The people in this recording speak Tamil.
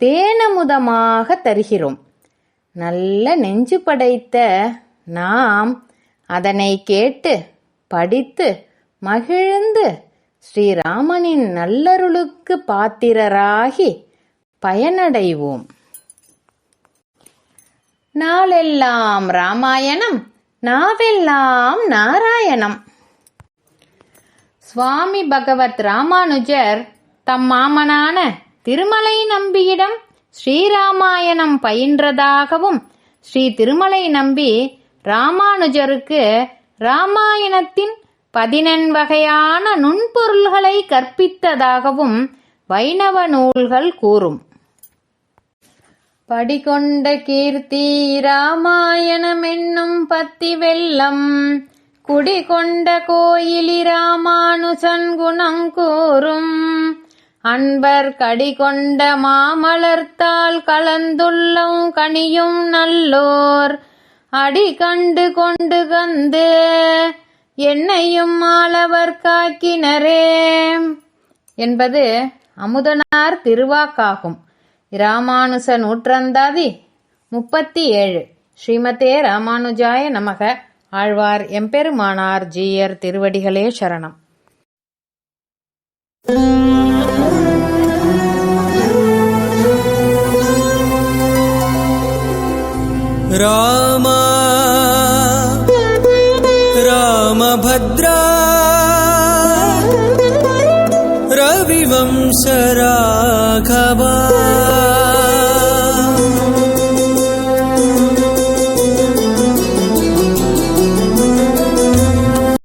தேனமுதமாக தருகிறோம். நல்ல நெஞ்சு படைத்த நாம் அதனை கேட்டு படித்து மகிழ்ந்து ஸ்ரீராமனின் நல்லருளுக்கு பாத்திரராகி பயனடைவோம். நாளெல்லாம் ராமாயணம் நாவெல்லாம் நாராயணம். சுவாமி பகவத் ராமானுஜர் தம் மாமனான திருமலை நம்பியிடம் ஸ்ரீராமாயணம் பயின்றதாகவும் ஸ்ரீ திருமலை நம்பி ராமானுஜருக்கு ராமாயணத்தின் பதினெண் வகையான நுண்பொருள்களை கற்பித்ததாகவும் வைணவ நூல்கள் கூறும். படிகொண்ட கீர்த்தி ராமாயணம் என்னும் பத்தி வெள்ளம் குடிகொண்ட கோயிலி ராமானுசன் குணம் கூறும். அன்பர் கடிகொண்ட மாமலர்த்தால் கலந்துள்ளோம் கனியும் நல்லோர். அடி கண்டு கொண்டு கந்து என்னையும் மாலவர் காக்கினரே. என்பது அமுதனார் திருவாக்காகும். இராமானுச நூற்றந்தாதி முப்பத்தி ஏழு ஸ்ரீமதே ராமானுஜாய நமக. ஆழ்வார் எம்பெருமானார் ஜீயர் திருவடிகளே சரணம். राम। रामभद्रा। रविवंशराख